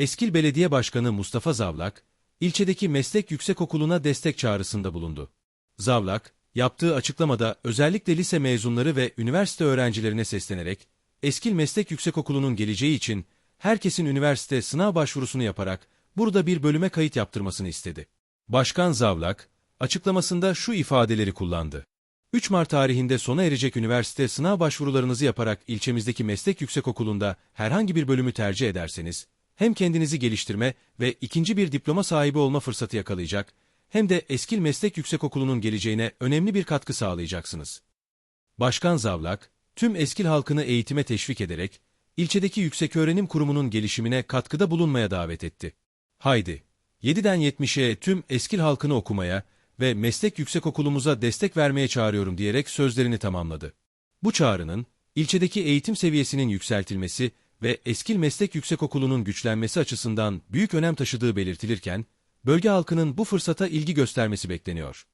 Eskil Belediye Başkanı Mustafa Zavlak, ilçedeki meslek yüksekokulu'na destek çağrısında bulundu. Zavlak, yaptığı açıklamada özellikle lise mezunları ve üniversite öğrencilerine seslenerek, Eskil Meslek Yüksekokulu'nun geleceği için herkesin üniversite sınav başvurusunu yaparak burada bir bölüme kayıt yaptırmasını istedi. Başkan Zavlak, açıklamasında şu ifadeleri kullandı. 3 Mart tarihinde sona erecek üniversite sınav başvurularınızı yaparak ilçemizdeki meslek yüksekokulunda herhangi bir bölümü tercih ederseniz, hem kendinizi geliştirme ve ikinci bir diploma sahibi olma fırsatı yakalayacak, hem de Eskil Meslek Yüksekokulu'nun geleceğine önemli bir katkı sağlayacaksınız. Başkan Zavlak, tüm Eskil halkını eğitime teşvik ederek, ilçedeki yükseköğrenim kurumunun gelişimine katkıda bulunmaya davet etti. Haydi, 7'den 70'e tüm Eskil halkını okumaya ve meslek yüksekokulumuza destek vermeye çağırıyorum diyerek sözlerini tamamladı. Bu çağrının, ilçedeki eğitim seviyesinin yükseltilmesi ve Eskil Meslek Yüksekokulu'nun güçlenmesi açısından büyük önem taşıdığı belirtilirken, bölge halkının bu fırsata ilgi göstermesi bekleniyor.